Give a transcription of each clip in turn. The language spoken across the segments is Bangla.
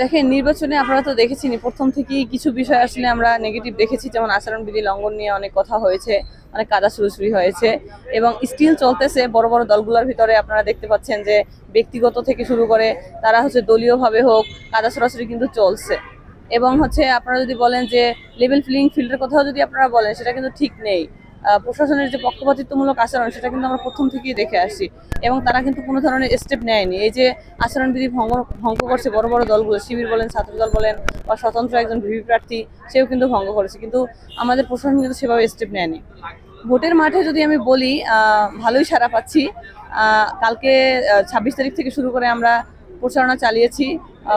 দেখেন, নির্বাচনে আপনারা তো দেখেছেন প্রথম থেকেই কিছু বিষয় আসলে আমরা নেগেটিভ দেখেছি, যেমন আচরণবিধি লঙ্ঘন নিয়ে অনেক কথা হয়েছে, অনেক কাদা সুরসুরি হয়েছে, এবং স্টিল চলতেছে বড় বড় দলগুলোর ভিতরে আপনারা দেখতে পাচ্ছেন যে ব্যক্তিগত থেকে শুরু করে তারা হচ্ছে দলীয়ভাবে হোক কাদা সরাসরি কিন্তু চলছে। এবং হচ্ছে আপনারা যদি বলেন যে লেভেল প্লেইং ফিল্ডের কথাও যদি আপনারা বলেন, সেটা কিন্তু ঠিক নেই। প্রশাসনের যে পক্ষপাতিত্বমূলক আচরণ, সেটা কিন্তু আমরা প্রথম থেকেই দেখে আসছি। এবং তারা কিন্তু কোনো ধরনের স্টেপ নেয়নি। এই যে আচরণবিধি ভঙ্গ ভঙ্গ করছে বড় বড় দলগুলো, শিবির বলেন, ছাত্রদল বলেন, বা স্বতন্ত্র একজন ভিভি প্রার্থী, সেও কিন্তু ভঙ্গ করেছে। কিন্তু আমাদের প্রশাসন কিন্তু সেভাবে স্টেপ নেয়নি। ভোটের মাঠে যদি আমি বলি ভালোই সারা পাচ্ছি। কালকে ছাব্বিশ তারিখ থেকে শুরু করে আমরা প্রচারণা চালিয়েছি।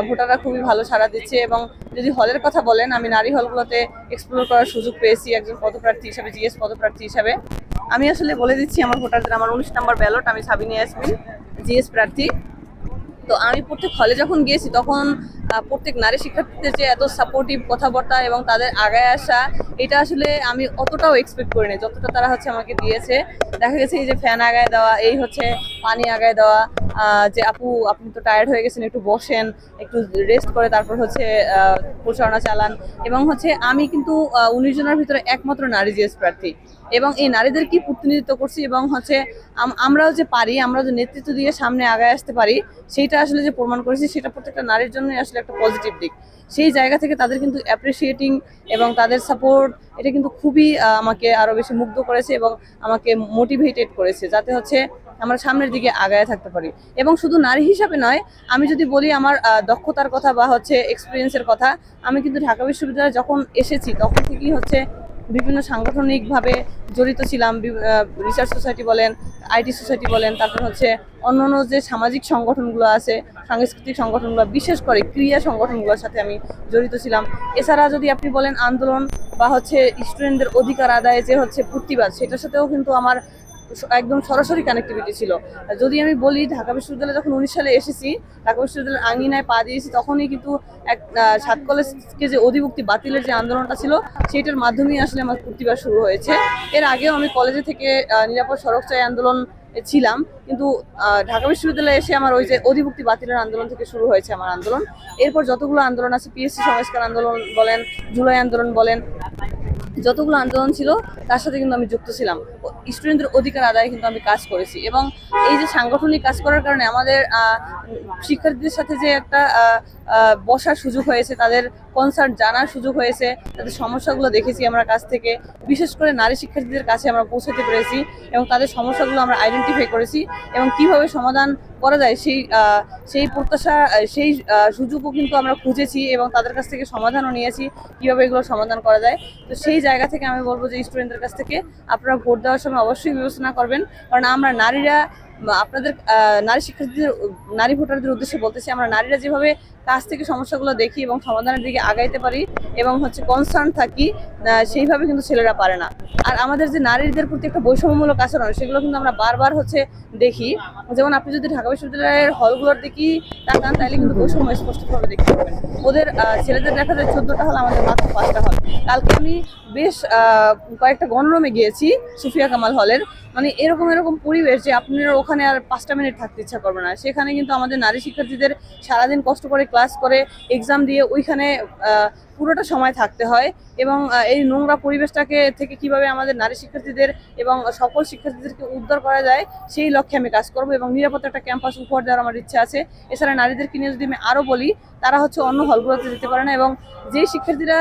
ভোটাররা খুবই ভালো সাড়া দিচ্ছে এবং যদি হলের কথা বলেন, আমি নারী হলগুলোতে এক্সপ্লোর করার সুযোগ পেয়েছি একজন পদপ্রার্থী হিসাবে, জিএস পদপ্রার্থী হিসাবে। আমি আসলে বলে দিচ্ছি, আমার ভোটারদের, আমার উনিশ নম্বর ব্যালট আমি সাবিনী ইয়াসমিন, জিএস প্রার্থী। তো আমি প্রত্যেক হলে যখন গিয়েছি, তখন প্রত্যেক নারী শিক্ষার্থীদের যে এত সাপোর্টিভ কথাবার্তা এবং তাদের আগায় আসা, এটা আসলে আমি অতটাও এক্সপেক্ট করিনি, যতটা তারা হচ্ছে আমাকে দিয়েছে। দেখা গেছে এই যে ফ্যান আগায় দেওয়া, এই হচ্ছে পানি আগায় দেওয়া যে আপু, আপনি তো টায়ার্ড হয়ে গেছেন, একটু বসেন, একটু রেস্ট করে, তারপর হচ্ছে প্রচারণা চালান। এবং হচ্ছে, আমি কিন্তু উনিশ জনের ভিতরে একমাত্র নারী জিএস প্রার্থী। এবং এই নারীদের কি প্রতিনিধিত্ব করছি এবং হচ্ছে, আম- আমরাও যে পারি, আমরা যে নেতৃত্ব দিয়ে সামনে আগায় আসতে পারি, সেইটা আসলে যে প্রমাণ করেছি, সেটা প্রত্যেকটা নারীর জন্যই আসলে একটা পজিটিভ দিক। সেই জায়গা থেকে তাদের কিন্তু অ্যাপ্রিসিয়েটিং এবং তাদের সাপোর্ট এটা কিন্তু খুবই আমাকে আরও বেশি মুগ্ধ করেছে এবং আমাকে মোটিভেটেড করেছে। যাতে হচ্ছে আমরা সামনের দিকে আগায় থাকতে পারি। এবং শুধু নারী হিসাবে নয়, আমি যদি বলি আমার দক্ষতার কথা বা হচ্ছে এক্সপিরিয়েন্সের কথা, আমি কিন্তু ঢাকা বিশ্ববিদ্যালয়ে যখন এসেছি, তখন থেকেই হচ্ছে বিভিন্ন সাংগঠনিকভাবে জড়িত ছিলাম। রিসার্চ সোসাইটি বলেন আইটি সোসাইটি বলেন, তারপর হচ্ছে অন্যান্য যে সামাজিক সংগঠনগুলো আছে, সাংস্কৃতিক সংগঠনগুলো, বিশেষ করে ক্রিয়া সংগঠনগুলোর সাথে আমি জড়িত ছিলাম। এছাড়া যদি আপনি বলেন আন্দোলন বা হচ্ছে স্টুডেন্টদের অধিকার আদায়ে যে হচ্ছে প্রতিবাদ, সেটার সাথেও কিন্তু আমার একদম সরাসরি কানেক্টিভিটি ছিল। যদি আমি বলি ঢাকা বিশ্ববিদ্যালয়ে যখন উনিশ সালে এসেছি, ঢাকা বিশ্ববিদ্যালয়ের আঙিনায় পা দিয়েছি, তখনই কিন্তু এক সাত কলেজকে যে অধিভুক্তি, বাতিলের যে আন্দোলনটা ছিল, সেইটার মাধ্যমেই আসলে আমার প্রতিবাদ শুরু হয়েছে। এর আগেও আমি কলেজে থেকে নিরাপদ সড়ক চাই আন্দোলন ছিলাম, কিন্তু ঢাকা বিশ্ববিদ্যালয়ে এসে আমার ওই যে অধিভুক্তি, বাতিলের আন্দোলন থেকে শুরু হয়েছে আমার আন্দোলন। এরপর যতগুলো আন্দোলন আছে পিএসসি সংস্কার আন্দোলন বলেন, জুলাই আন্দোলন বলেন, যতগুলো আন্দোলন ছিল, তার সাথে কিন্তু আমি যুক্ত ছিলাম। স্টুডেন্টদের অধিকার আদায়ে কিন্তু আমি কাজ করেছি। এবং এই যে সাংগঠনিক কাজ করার কারণে আমাদের শিক্ষার্থীদের সাথে যে একটা বসার সুযোগ হয়েছে, তাদের কনসার্ট জানার সুযোগ হয়েছে, তাদের সমস্যাগুলো দেখেছি আমরা কাছ থেকে। বিশেষ করে নারী শিক্ষার্থীদের কাছে আমরা পৌঁছাতে পেরেছি এবং তাদের সমস্যাগুলো আমরা আইডেন্টিফাই করেছি এবং কীভাবে সমাধান করা যায় সেই সেই প্রত্যাশা সেই সুযোগও কিন্তু আমরা খুঁজেছি এবং তাদের কাছ থেকে সমাধানও নিয়েছি কীভাবে এগুলো সমাধান করা যায়। তো সেই জায়গা থেকে আমি বলব যে স্টুডেন্টদের কাছ থেকে আপনারা ভোট দেওয়ার সময় অবশ্যই বিবেচনা করবেন। কারণ আমরা নারীরা আপনাদের নারী শিক্ষার্থীদের, নারী ভোটারদের উদ্দেশ্যে বলতেছি, আমরা নারীরা যেভাবে কাছ থেকে সমস্যাগুলো দেখি এবং সমাধানের দিকে আগাইতে পারি এবং হচ্ছে কনসার্ন থাকি সেইভাবে কিন্তু ছেলেরা পারে না। আর আমাদের যে নারীদের প্রতি একটা বৈষম্যমূলক আচরণ, সেগুলো কিন্তু আমরা বারবার হচ্ছে দেখি। যেমন আপনি যদি ঢাকা বিশ্ববিদ্যালয়ের হলগুলোর দেখি দিকেই তাকান, তাহলে কিন্তু বৈষম্য স্পষ্টভাবে দেখতে পাবেন। ওদের ছেলেদের দেখা যায় চোদ্দটা হল আমাদের মাত্র পাঁচটা হল। কালকে আমি বেশ কয়েকটা গণরমে গিয়েছি, সুফিয়া কামাল হলের। মানে এরকম এরকম পরিবেশ যে আপনার ওখানে আর পাঁচটা মিনিট থাকতে ইচ্ছা করবে না। সেখানে কিন্তু আমাদের নারী শিক্ষার্থীদের সারাদিন কষ্ট করে ক্লাস করে এক্সাম দিয়ে ওইখানে পুরোটা সময় থাকতে হয় এবং এই নোংরা পরিবেশটাকে থেকে কীভাবে আমাদের নারী শিক্ষার্থীদের এবং সকল শিক্ষার্থীদেরকে উদ্ধার করা যায়, সেই লক্ষ্যে আমি কাজ করব এবং নিরাপদ একটা ক্যাম্পাস উপহার দেওয়ার আমার ইচ্ছা আছে। এছাড়া নারীদেরকে নিয়ে যদি আমি আরও বলি, তারা হচ্ছে অন্য হলগুলোতে যেতে পারে না এবং যেই শিক্ষার্থীরা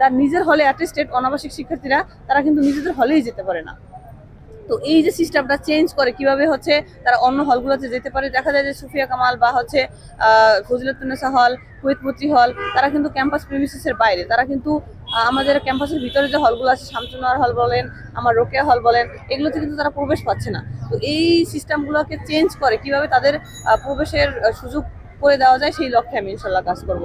তার নিজের হলে অ্যাটেস্টেড অনাবাসিক শিক্ষার্থীরা, তারা কিন্তু নিজেদের হলেই যেতে পারে না। তো এই যে সিস্টেমটা চেঞ্জ করে কীভাবে হচ্ছে তারা অন্য হলগুলোতে যেতে পারে, দেখা যায় যে সুফিয়া কামাল বা হচ্ছে ফজিলতুন্নেসা হল কুয়েতপত্রী হল তারা কিন্তু ক্যাম্পাস প্রিমিসিসের বাইরে। তারা কিন্তু আমাদের ক্যাম্পাসের ভিতরে যে হলগুলো আছে শামসুনার হল বলেন, আমার রোকেয়া হল বলেন, এগুলোতে কিন্তু তারা প্রবেশ পাচ্ছে না। তো এই সিস্টেমগুলোকে চেঞ্জ করে কীভাবে তাদের প্রবেশের সুযোগ করে দেওয়া যায়, সেই লক্ষ্যে আমি ইনশাল্লাহ কাজ করব।